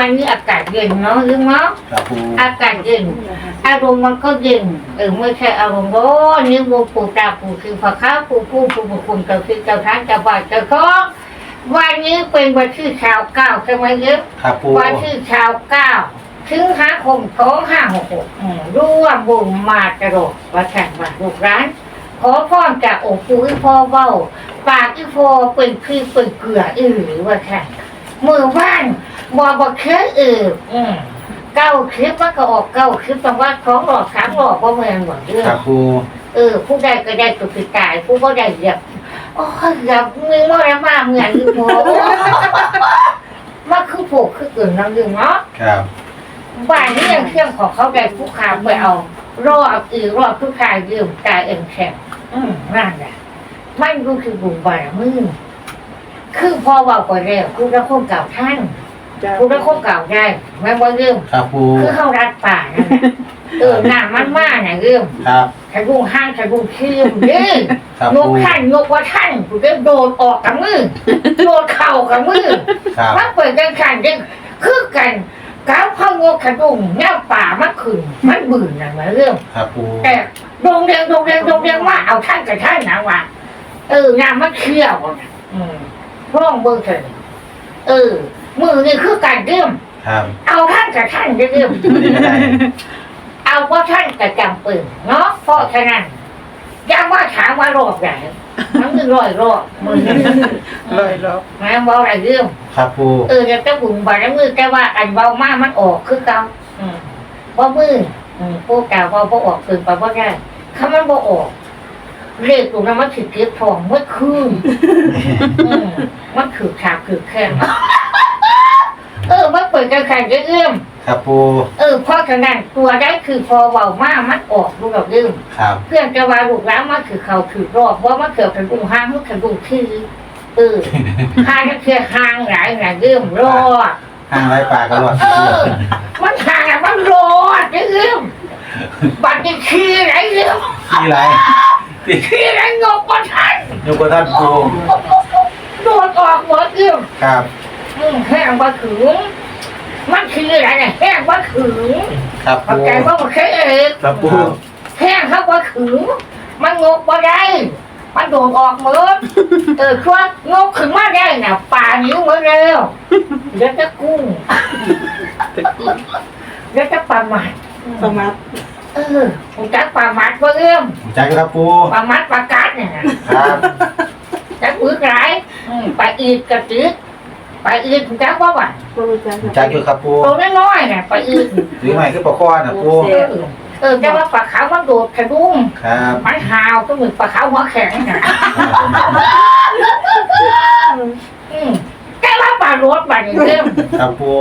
วันนี้อากาศเย็นเนาะลืมเนาะครับปูอากาศเย็นอารมณ์มันก็เย็นเออไม่ใช่อารมณ์ร้อนนี่วงปูตาปู่คือพระค้าปู่ผู้ปู่บุคคลเจ้าคือเจ้าท่านเจ้าบ้านเจ้าของวันนี้เป็นวันที่ชาวเก้าใช่ไหมเยอะครับปูวันที่ชาวเก้าถึงห้าคมสองห้าหกหกอืมร่วมบุญมาตลอดวัดแข่งวัดลูกร้าน ขอพรจากองค์ปู่อีพ่อเบ้าปากอีพ่อเป็นพี่เป็นเกลืออือหรือว่าแข่งมือว่าน บอบอเคยอืออืมเก้าคลิปมันก็ออกเก้าคลิปแต่ว่าของหลอกสามหลอกว่าเมืองหมดเรื่องครับปูเออผู้ใดก็ได้ตัวคือตาย ผู้ก็ได้เหยียบโอ้ยเหยียบมือมาแล้วมาเหมือนอีพ่อมาคือผูกคือเกินน้ำยืมเนาะครับบ้านนี้ยังเครื่องของเขาได้ผู้ขาไปเอา รอเอาอีรอผู้ชายยืมตายเอ็มแข็งอืมนั่นแหละมันก็คือบุญบารมือคือพอเว่าไปแล้วคุณละคงเก่าท่าน คุณละคงเก่าได้แม่บ่ยืมครับปูคือเข้ารัดป่านั่นแหละเออหน้ามันมากน่ะยืมครับขยุงห้างขยุงขี้มเด้อครับยปูกท่านยกว่าท่านกูจะโดนออกกับมือโดนเข่ากับมือครับมันเปิดกันขันกันคือกันก้าวเข้างกขยุงแนวป่ามันขึ้นมันบื่นนะมาเรื่องครับปูแต่โรงเรียนโรงเรียนโรงเรียนว่าเอาท่านกับท่านนะว่าเอองานมันเชี่ยวน่ะอืมร่องเบิ่งเถอะเออ มือนี่คือการเรื่องครับเอาท่านกับท่านเรื่องอันนี้ก็ได้เอาว่าท่านกับจำปืนเนาะเพราะฉะนั้นอยังว่าถามว่ารอบไหนมันคือร้อยรอบมือนี่ลอยล้อแม่บอกอะไรเรื่องครับปูเออจะต้องบุญบารมือแต่ว่าอันเบามากมันออกคือเก่าอืมว่ามืออืมพวกเก่าว่าพอออกปืนไปว่าได้ถ้ามันบ่ออกเลขตรงนั้นมันถือเก็บทองเมื่อคืนอืมมันถือฉากถือแข้ง เออมันเปิดกันแข่งเอื้อมครับปูเออเพราะฉะนั้นตัวได้คือพอเบามากมันออกลูกเราเรื่องครับเพื่อนจะว่าลูกแล้วมันคือเขาถือรอบว่ามันเกิดเป็นดุงห้างมันคือดุงที่เออห้างก็คือห้างหลายหลายเรื่องรอดห้างไร้ปลากระรอดเออมันห่างอะมันรอดเรื่องบัตรขี้ไรเรื่องที่ไรที่ขี้ไรงกมาทันยกกระท่านปูโดนออกหมดเรื่องครับ อืมแห้งว่าถึงมันขี้อะไรเนี่ยแห้งว่าถึงครับเข้าปูใจว่ามันแค่เองครับปูแห้งเขาว่าถึงมันงกมาได้มันโดนออกหมดเออช่วงงกขึ้นมาได้น่ะป่านิ้วมาเร็วเดี๋ยวจะกุ้งเดี๋ยวจะปลาหมัดประมาณเออผมจักปลาหมัดว่าเอื้อมใจครับปูปลาหมัดปลากัดเนี่ยนะครับ จักอึกหลายอืมปลาอีดกระตึก ปลาอีดผมจักว่าว่าผู้รู้จักใจอยู่ครับปูตัวน้อยๆเนี่ยปลาอีดหรือไม่คือปลาข้อนะปูเออเออจะว่าปลาขาวมันโดดกระดุมครับมันหาวก็เหมือนปลาขาวหัวแข็งน่ะอืมแต่ว่าปลารถบัดนี้เริ่มครับปู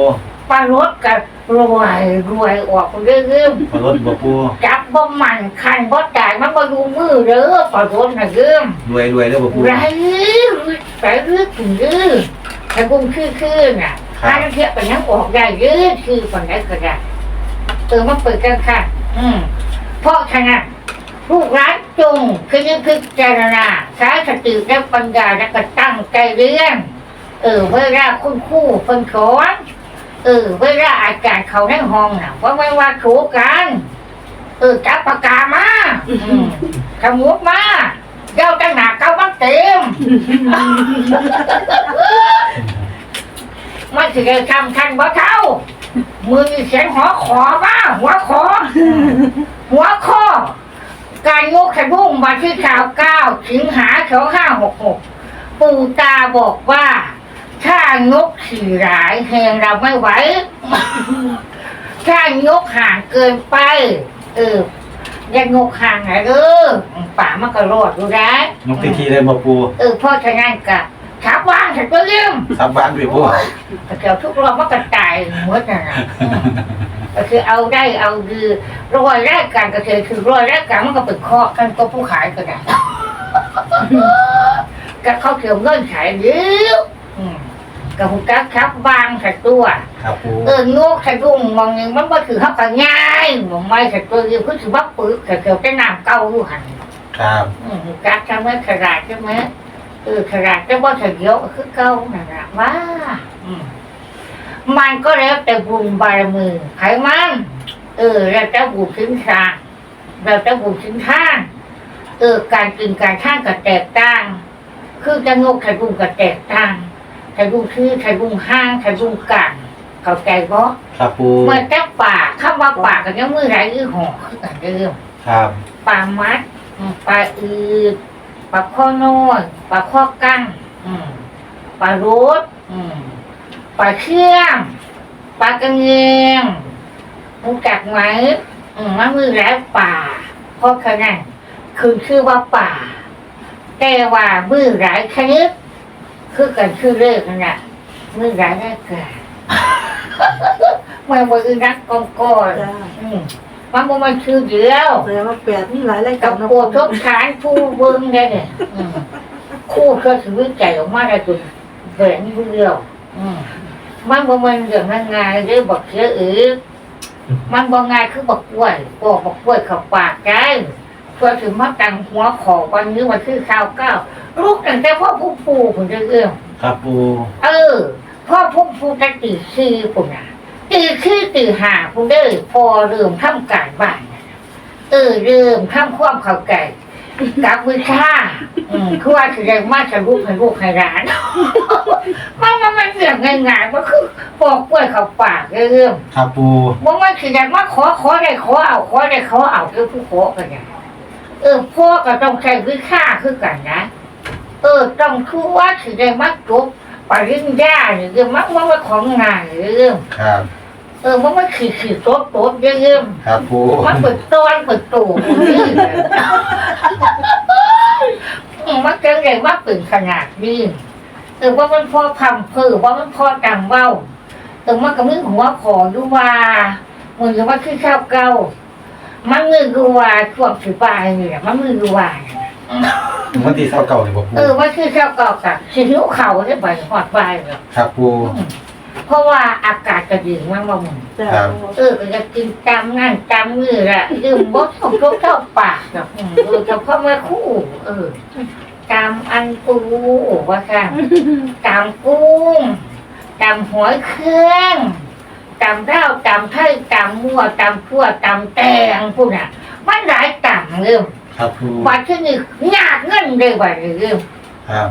ปลารถก็รวยรวยออกเรื่อยปลารถบ่ปูๆจับบ่มันคันบ่จ่ายมันบ่ดูมือเด้อปลารถน่ะเริ่มรวยรวยเด้อบ่ปูไรไปเรื่อยถึงเรื่ อยแต่กุ้งคือคือน่ะถ้าเทียบกันยังออกได้เยอะคือคนได้ก็ได้เออมาเปิดกันค่ะ อืมเพราะฉะนั้นลูกร้านจงคือยึดพิจารณาใช้สติและปัญญาและก็ตั้งใจเรียนเออเวลาคุณครู่เพิ่นสอนเออเวลาอาจารย์เขาในห้องน่ะเพราะไม่ว่าถูกกัน เออจับปากกามาอืมขมุดมา เจ้าจังหนาเก้ามันเต็มมันสิได้ทำทันบ่เท่ามือนี่เสียงหัวขอมาหัวขอ หัวข้อการงกขบุ้งมาที่ข่าวเก้าสิงหาสองห้าหกหกปู่ตาบอกว่า ถ้างกขี่ร้ายแหงเราไม่ไหวถ้างกห่างเกินไป เออ อยังงกห่างนะเออป่ามันก็รอดดูได้นกทีทีเลยบ่ปูเออเพราะฉะนั้นกับชับว่างฉันก็เลี่ยมซับบ้านด้วยปูแต่เกี่ยวทุกรอบมันก็ตายหมดนะนะอืมก็คือเอาได้เอาคือรอยแรกกันก็คือคือรอยแรกกันมันก็เป็นเคาะกันก็ผู้ขายก็ได้ ก็เขาเกี่ยวเงื่อนไขเยอะอืม กับหุกักชับบางใส่ตัวครับปูเออโงกใส่รุ่งมองยังมันก็ถือเขาก็ง่ายมองไม่ใส่ตัวเดียวคือถือว่าปึกแต่เกี่ยวจะน้ำเก่าอยู่หันครับอืมกักทำให้ขราดใช่ไหมเออขราดจะว่าเฉลียวก็คือเก่านั่นแหละว่าอืมมันก็แล้วแต่บุญบารมีไขมันเออแล้วจะบุญถึงสางเราจะบุญถึงท่านเออการกินการท่านก็แตกต่าง คือจะงกไข่บุญก็แตกต่างไข่บุญคือไข่บุญห้างไข่บุญกลางเข้าใจบ่ครับปูเมื่อจะป่าคำว่าป่าก็ยังมือไรอือหอคือกันเดิมครับปลามัดอืมปลาอืดปลาข้อน้อยปลาข้อกั้งอืมปลาโรดอืมปลาเชื่อมปลากระเงียงรู้จักไหมอืมมันมือแล้วป่าเพราะขนาดคือชื่อว่าป่า แต่ว่ามือหลายชนิด คือกันชื่อเลขนั่นแหละมือหลายได้เกิดเมื่อวันอื่นนักกองกอนจ้าอืมมันบ่มันชื่อเดียว แสดงว่าแปดนี่หลายรายกากัรบนะปวดทุกฐานผู้เบิ้งได้เนี่ยอืมคู่ก็คือวิจัยออกมาได้จนแบ่งเดียวอืมมันบ่มันเรื่องนั้นง่ายเด้อบอกเสียอือมันบ่ง่ายคือบอกกล้วยปอกบอกกล้วยเข้าปากได้ เพื่อถึงมาตั้งหัวขอวันนี้วันคือข้าวเก้าลูกตั้งแต่พ่อผู้ปูผมจะเอื้อมครับปูเออพ่อพุ่มพูกันตีสี่ปุ่นอะตีคือตีหาปุ่นเด้อพอเริ่มทำการบ้านน่ะเออเริ่มทำความเข้าใจกับวิชาอืมคือว่าคือได้มาสรุปให้ลูกให้ร้านมันมันมันเรื่องง่ายๆมันคือปอกกล้วยเข้าปากเริ่มครับปูมันมันคือได้มาขอขอได้ขอเอาขอได้ขอเอาคือผู้ขอกันเนี่ย เออพ่อก็ต้องใช้วิชาคือกันนะ เออ ต้องคือว่าคือได้มาจบปริญญาหรือมันมันว่าของงานหรือครับ เออมันมันคือคือโต๊ะโต๊ะเรื่องครับปูมันเปิดต้นเปิดตู่มันเกินเลยว่าปืนขนาดนี้เออว่ามันพอพำเพื่อว่ามันพอดังเบ้าเออมันก็มือหัวขอดูว่ามึงจะว่าคือข้าวเก่า มันมือกูว่าช่วงสิบายนี่แหละมันมือกูว่าวันที่เสาเก่าเลยบ่ปูเออว่าคือข้าวเก่ากับสิหิวเข่าได้ใบหอดใบเลยครับปูเพราะว่าอากาศก็ดีมากว่ามึงจ้าครับเออก็จะกินตามนั่นตามมือแหละยืมบดของทุกเจ้าปากแบบอืมเออเฉพาะแม่คู่ เออตามอันปูว่าค่ะตามกุ้งตามหอยเครื่อง ตามเท้าตามไข่ตามมั่วตามขั้วตามแตงพวกน่ะมันหลายต่างเรื่องครับปูบัดที่นี่ยากเงินเลยบัดนี้เรื่องครับ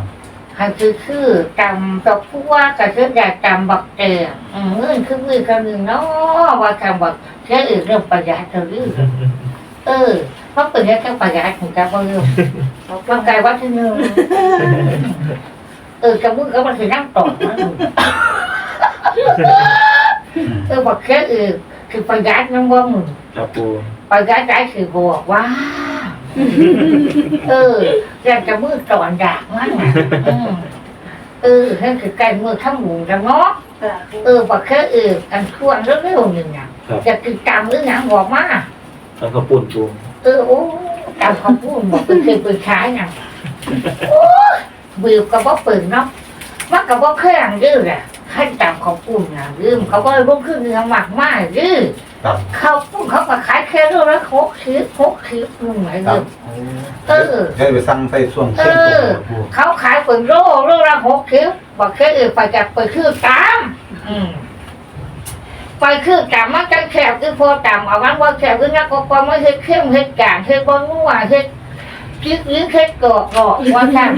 อันคือคือจำกับผู้ว่ากับเชื่ออยากจำบักเตงอืมเงินคือมือคำหนึ่งเนาะว่าคำบักเชื่ออื่นเรื่องประหยัดเท่านี้เออเพราะเป็นแค่ประหยัดของการว่าเรื่องร่างกายว่าที่หนึ่งเออกับมือก็มันคือนั่งต่อนะ เออบักเชื่ออื่นคือประหยัดน้ำว่ามึงครับปูประหยัดได้คือบวกว่า เอออยากจะมือตอนดากมากนะอืมเออนั่นคือการมือข้ามหมูแล้วเนาะจ้าเออบอกแค่เออกันช่วงเร็วๆหนึ่งนะจะกินตามหรือหยังบอกมาแล้วก็ปุ่นปูเออโอ้ตามคำพูดบอกเป็นเคยเป็นช้ายนะโอ้ยวิวก็บ่เปิดเนาะมันก็บ่แข็งดื้อแหละ ขั้นตามของปุ่นนะลืมเขาก็รุ่งขึ้นเนื้อหมักมากดื้อครับเขาปุ่นเขาก็ขายแค่เรื่องละหกสิบหกสิบมึงไหนครัเรื่บองเออ ได้ไปสั่งใส่ช่วงเอเส้นตรงอครับปูเขาขายเป็นโลโลละหกสิบบอกแค่เออไปจับไปคือตามอืมไปคือตามมันจะแคบคือพอตามเอาวันว่าแคบคือนักก็ความไม่เฮ็ดเข้มเฮ็ดกลางเฮ็ดบอลนัวเฮ็ดจิ๊กหรือเฮ็ดกอกกอกว่าท่าน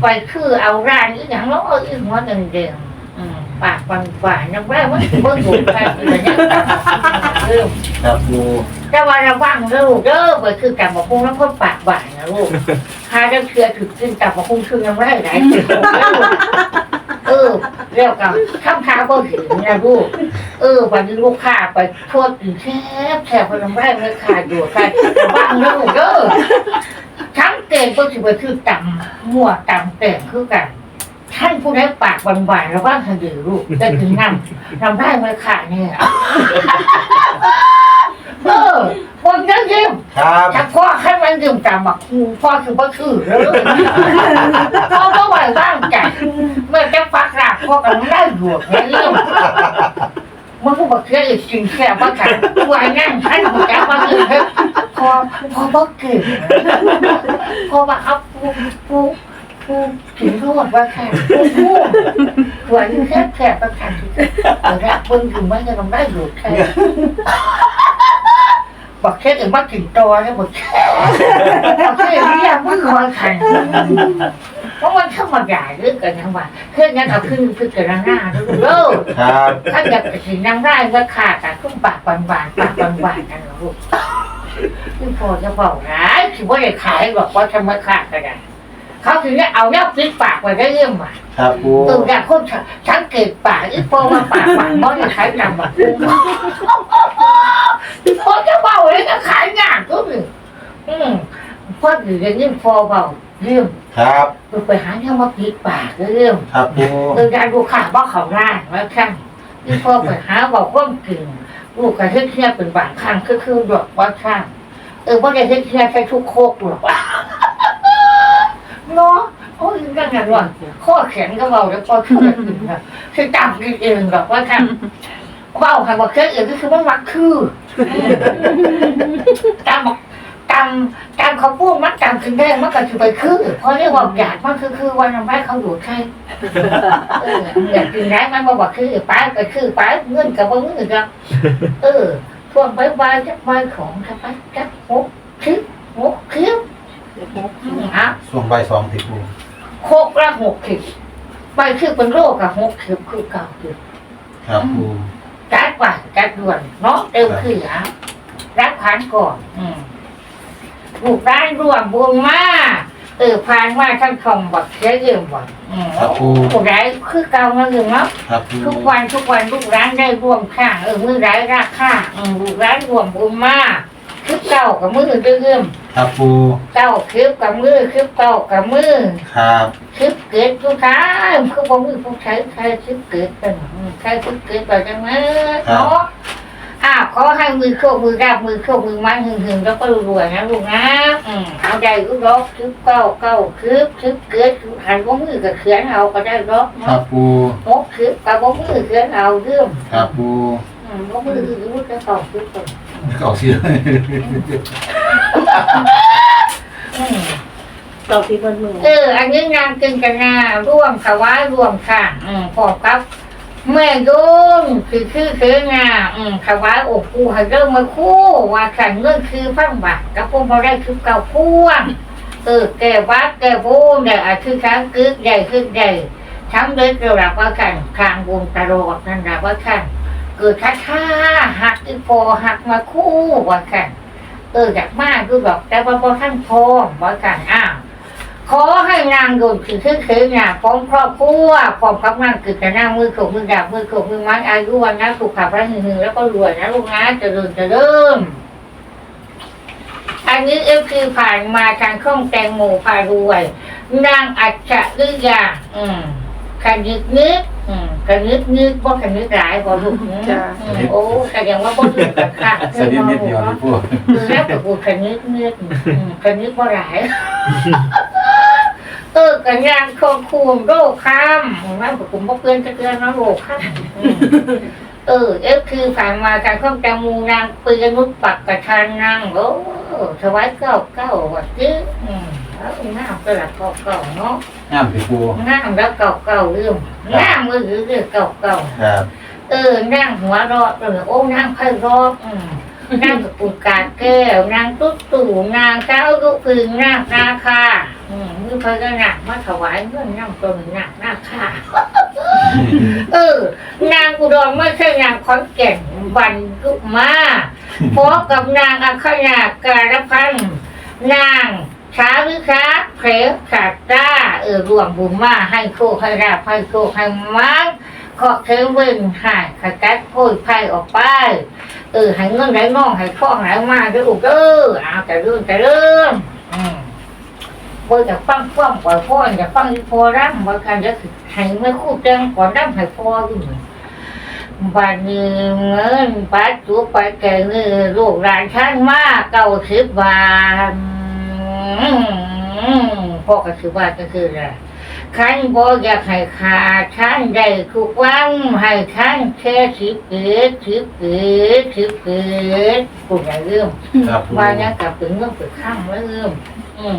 ไปคือเอาร้านอีหยังแล้วเอาอีหัวเด่งๆอืม ปากปันฝ่ายนักแม่มันเบิ่งถูกใครเป็นอย่างเริ่มครับปูแต่ว่าระวังนะลูกเด้อไปคือกับมาพุ่งแล้วคนปากบ่ายนะลูกหาได้เชื่อถึงขึ้นกับมาพุ่งชื่อยังไม่ได้ไหนเออเรียกกับข้ามขาก็ถึงนะลูกเออ วันนี้ลูกค้าไปโทษถึงแทบแทบพลังแรกเลยขาดอยู่กันบ้างลูกเด้อทั้งเก่งก็ถือว่าคือต่ำมั่วต่ำแต่งคือกัน ท่านผู้ใดปากหวานๆระว่างคดีลูกได้ถึงนำนำได้ไหมค่ะเนี่ยเออคนเยอะยิ้มครับถ้าพ่อให้มันยืมตามบักครูพ่อคือพ่อคือเลยพ่อก็ไหวบ้างใจเมื่อจะฟักรากพ่อกันได้หยวกในเรื่องมันก็บอกแค่อีกสิ่งแค่ว่ากันตัวนั่งท่านบอกแกว่าคือพอพอบอกเก่งพอว่าเอาปูปู ผู้ถึงโทษว่าค่ะผู้ผู้หวนแค่แค่ประคันรักเพิ่งถึงมันจะทำได้อยู่แค่บอกแค่อื่นว่าถึงตัวแล้วบอกแค่บอกแค่เรียกว่าคอยขันเพราะมันธรรมดาเรื่องกันทั้งวันเพื่อนนั้นเอาขึ้นพิจารณาดูเด้อครับถ้าอยากถึงน้ำได้ก็ขาดแต่ขึ้นปากหวานหวานๆปากหวานหวานๆนั่นแหละลูกที่พอจะบอกนะคือว่าจะขายหรอกว่าทำไมขาดก็ได้ เขาถึงจะเอาเนี่ยปิดปากไว้ได้เรื่องมาครับปูตัวอย่างคนสังเกตปากอีพอว่าปากหวานเพราะจะขายนำแบบอีพอจะเบาเลยก็ขายงานก็หนึ่งอืมพออยู่อย่างนี้พอเบาเรื่องครับไปหาเนี่ยมาปิดปากเรื่องครับปูคือการดูข่าวว่าเขาล่างแล้วข้างที่พ่อไปหาบอกว่ากินลูกกระเทียเทียเป็นบางครั้งคือคือดอกว่าข้างเออว่าจะเทียเทียใช้ทุกโคกหรอกว่า เนาะโอ้ยยังไงวะข้อแข็งก็เบาแล้วพอคือจะกินนะคือจำกินเองหรอกว่าข้างเบาค่ะว่าเคยเองก็คือมันมักคือจำบอกจำจำเขาพูดมักจำถึงได้มันก็คือไปคือเพราะเรียกว่าหยาดมันคือคือวันนั้นไปเขาอยู่ใช่เอออยากกินได้มันมาบอกคือป้าก็คือป้าเงินกับว่าเงินกับเออช่วงใบใบจักใบของครับป้าจักหกคลิปหกคลิป อะช่วงใบายสองติปูโคกละหกคลิปใบคือเป็นโรคกับหกคลิปคือเก่าคือครับปูจัดว่าจัดด่วนเนาะเติมคืออะรับผ่านก่อนอืมลูกร้านรวมบุญมาเออผ่านมาทั้งคำบอกเสียเยี่ยมบ่อืมผู้ใดคือเก่ามาอยู่เนาะ ครับปูทุกวันทุกวันลูกร้านได้ร่วมข้างเออมือร้ายราค่าอืมลูกร้านรวมบุญมาก คือเก่ากับมือเรื่อมครับปูเก่าคือกับมือคือเก่ากับมือครับคือเกิดทุกท้ายคือบ่มือผู้ใช้ใครคือเกิดเป็นอืมใครคือเกิดไปจังนะเนาะอ่าขอให้มือโคกมือราบมือโคกมือมันหึงหึงๆแล้วก็รวยๆนะลูกนะอืมเอาใจลูกดอกคือเก่าเก่าคือคือเกิดหันว่ามือกับเขียนเอาก็ได้ดอกครัเนาะบปูหกคือกับว่ามือเขียนเอาเรื่องครับปูอืมก็มือถือว่าจะตอบทุกคน เก่าเสียอืมต่อที่บนมือเออ อันนี้งานกินกันนาร่วมถวายร่วมค่ะอืมพร้อมครับ แม่โยมคือคือคืองาอืมถวายอกกูให้เริ่มมาคู่ ว่าขันเงื่อนคือพังบาทกับพวกมาได้คือเก่าพ่วงเออแก่วัดแก่บูมแต่อาคือค้างกึกใหญ่ขึ้นใหญ่ทั้งเล็กเราหลักว่ากันคางวงตลอดนั่นหลักว่ากัน เกิดท่าท่าหักอีโฟหักมาคู่ว่ากันเอออยากมากดูดอกแต่ว่าพอท่านพอว่ากันอ้าวขอให้นางโดนคือคือคืองานพร้อมครอบครัวพร้อมกับนางคือจะนั่งมือขบมือดาบมือขบมือไม้อายุวันนะสุขภาพร่างหึงแล้วก็รวยนะลูกนะจะเดินจะเริ่มอันนี้เอฟคือผ่านมาทางข้องแตงโมพารวย นางอัจฉริยาอืมขันยึกนึก อืมขันยึกนึกบ่ขันยึกหลายบ่ลูกอืมอืมโอ้แสดงว่าบ่ถึงกับค่ะสวัสดีนิดเดียวติปูคือแล้วแต่กูขันยึกนึกอืมขันยึกบ่หลายเออกันยางคงคูมโรคข้ามว่าผมบ่เกินจะเกินนะโรคข้ามอืมเออ เอฟคือผ่านมาการข้องแตงมูนางปืนนุษปักกระชันนางโอ้ถวายเก้าเก้าวัดจื้ออืม แล้วน้ำก็หลักเก้าเก้าเนาะงามติปูน้ำแล้วเก่าเก่าๆเรื่องน้ำมือถือเรื่องเก่าเก่าครับเออนั่งหัวเรอเออโอ้นั่งไพ่รอบอืมนั่งกับปูกาแก้วนางตุ๊ดตู่นางเจ้าลูกพึงนางนาคาอืมมือเพิ่นก็หนักมาถวายเงินนั่งตรงหนักนาคาเออนางอุดรไม่ใช่นางขอนแก่นวันลุกมาพร้อมกับนางอัคราการพันธ์นาง ช้าหรือช้าเพลขาดจ้าเออรวมบุญมาให้โคให้ราบให้โคให้มังขอเทเวินหายขจัดโพยไพ่ออกไป เออให้เงินไหลน่องให้คล้องไหลมาด้วยอุกเด้อเอาแต่เรื่องแต่เรื่องอืมบ่จะฟังฟังปล่อยพ่อจะฟังพอร่ำบ่กันจะให้ไม่คู่แจ้งก่อนร่ำให้พ่ออยู่บัดนี้เงินปัดจุไปแก่เงินลูกหลานท่านมากเก้าสิบบาท พ่อก็คือว่าก็คืออะไรขันบออยากให้ขาดท่านได้ทุกวันให้ท่านแค่สิบเกิดสิบเกิดสิบเกิดพูดอะไรเรื่องครับปูว่าเนี้ยกลับถึงเรื่อเปิดข้างแล้วเรื่องอืม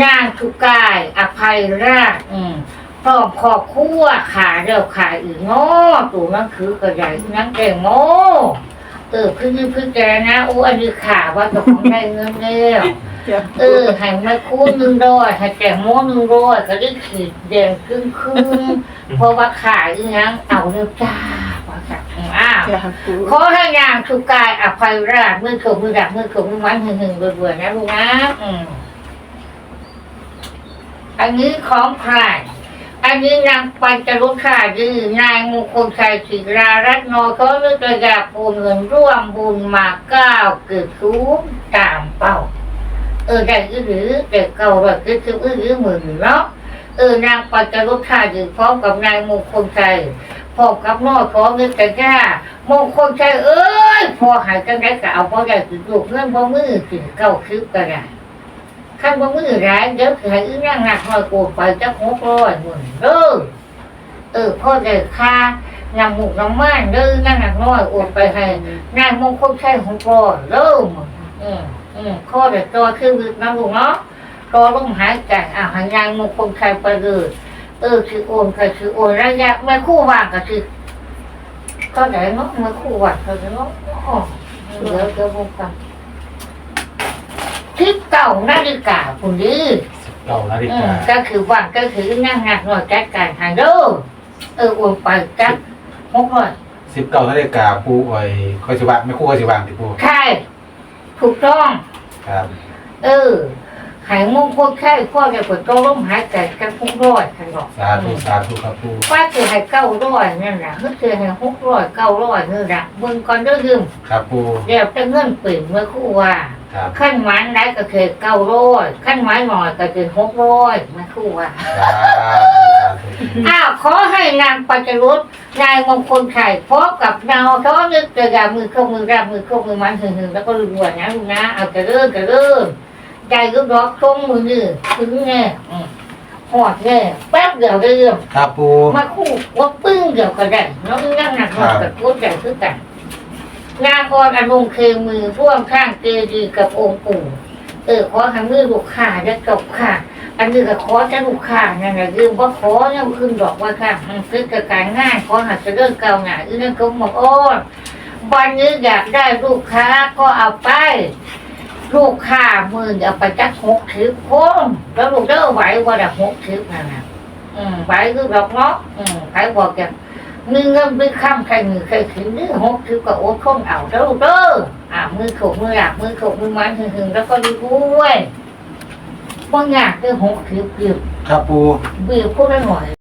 นางทุกกายอภัยราชอืมพร้อมครอบครัวขาเดียวขาอีกเนาะตัวนั่นคือกระใหญ่นั่งแกงโมเออพึ่งพึ่งแกนะโอ้อันนี้ขาว่าเจะของได้เงินแล้ว เออให้มาคู่หนึ่งร้อยให้แกงโมหนึ่งร้อยก็ได้ขีดแดงครึ่งครึ่งๆเพราะว่าขาอีกยังเอาเร็วจ้าว่าสักอ้าว จ้ะปูขอให้นางทุกายอภัยราชมือเขมือดักมือเขมือมันหึงหึงเบื่อเบื่อนะลูกนะอืมอันนี้ของใครอันนี้นางปัญจรุชาดือนายมงคลชัยศิรารัตน์นอเขาเลือกระยาปูเงินร่วมบุญมาเก้าเกิดสูงตามเป้า เออได้หรือแต่เก่าแบบคือคืออื้อหรือนเนาะเออนางปัญจรุชาดือพร้อมกับนายมงคลชัยพ่อมกับน้อยขอเงินกันย่มงคลใจเอ้ยพอหายกันได้ก็เอาพอได้ถึงลูกเงินบ่มือถึงเก้าคลิปก็ได้ขั้นบ่มือร้ายเดี๋ยวให้อนั่งหนักหน่อยโกูไปจะหกร้อยหมื่นเด้อเออพ่อได้ค่านำหมูน้ำมันเด้อนั่งหนักน้อยโอนไปให้นายมงคลชัยหกร้อยเด้อมึงอืม อืมข้อเด็ดตัวคือวิกนะลูกเนาะรอลมหายใจอะให้นายมงคลชัยไปเลยเออคือโอนก็คือโอนระยะไม่คู่ว่างก็คือก็ได้เนาะไม่คู่ว่างก็ได้เนาะอ๋อเดี๋ยวเดี๋ยวผมกันทิศเก่านาฬิกาคุณดีเก่านาฬิอืกามก็คือว่างก็คือนั่งหักหน่อยจัดการหาเด้อเออโอนไปจัดหกร้อยสิบเก่านาฬิกาปูไอ้คอยสิวางไม่คู่คอยสิวางติปูใช่ ถูกต้อง ครับ เออหายมงคลแค่พ่อจะปวดตัวลมหายใจกันหกร้อยคันบอกสาธุสาธุครับปูว่าคือให้เก้าร้อยนั่นแหละก็คือให้หกร้อยเก้าร้อยนี่แหละเบิ่งก่อนเด้อยืมครับปูเดี๋ยวจะเงินเปลี่ยนเมื่อครู่ว่าครับขั้นหมันได้ก็คือเก้าร้อยขั้นหมันหน่อยก็คือหกร้อยเมื่อครู่ว่าสาธุสาธุ อ้าวขอให้นางปัจจรุตนายมงคลไข่พบกับนาวเขานึกจะยามือเข้ามือรับมือเข้ามือมันหึงหึงแล้วก็รวยนะลูกนะเอาจะเริ่มจะเริ่มใจก็ร้องทรงมือนี่ถึงแน่หอดแน่แป๊บเดียวได้เรื่องครับปูมาคู่ว่าปึ้งเดียวก็ได้น้องนั่งหนักหนักกับพูดใหญ่คือกันงานออนอารมณ์เคมือร่วมข้างเกดีกับองค์ปู่เออขอทำมือลูกค้าได้จบค่ะ อันนี้ก็ขอจะลูกค้านั่นแหละยืมว่าขอเนี่ยขึ้นดอกว่าค่ะมันคือกับการง่ายขอหัดจะเรื่องเก่าหนาอีนั่นก็บอกโอ้ยวันนี้อยากได้ลูกค้าก็เอาไป ลูกค้ามือเอาไปจักหกสิบคนแล้วลูกเด้อไหวว่าได้หกสิบนั่นนะอืมไหวคือดอกเนาะอืมใครบอกแกมีเงินมีข้ามใครมือใครถึงนี่หกสิบก็โอ้คงเอาแล้วลูกเด้ออ่ามือขกมือหลักมือขกมือมันหึงๆแล้วก็ดีด้วย บางอย่างคือหกสิบเกือบครับปู เบื่อพูดได้หน่อย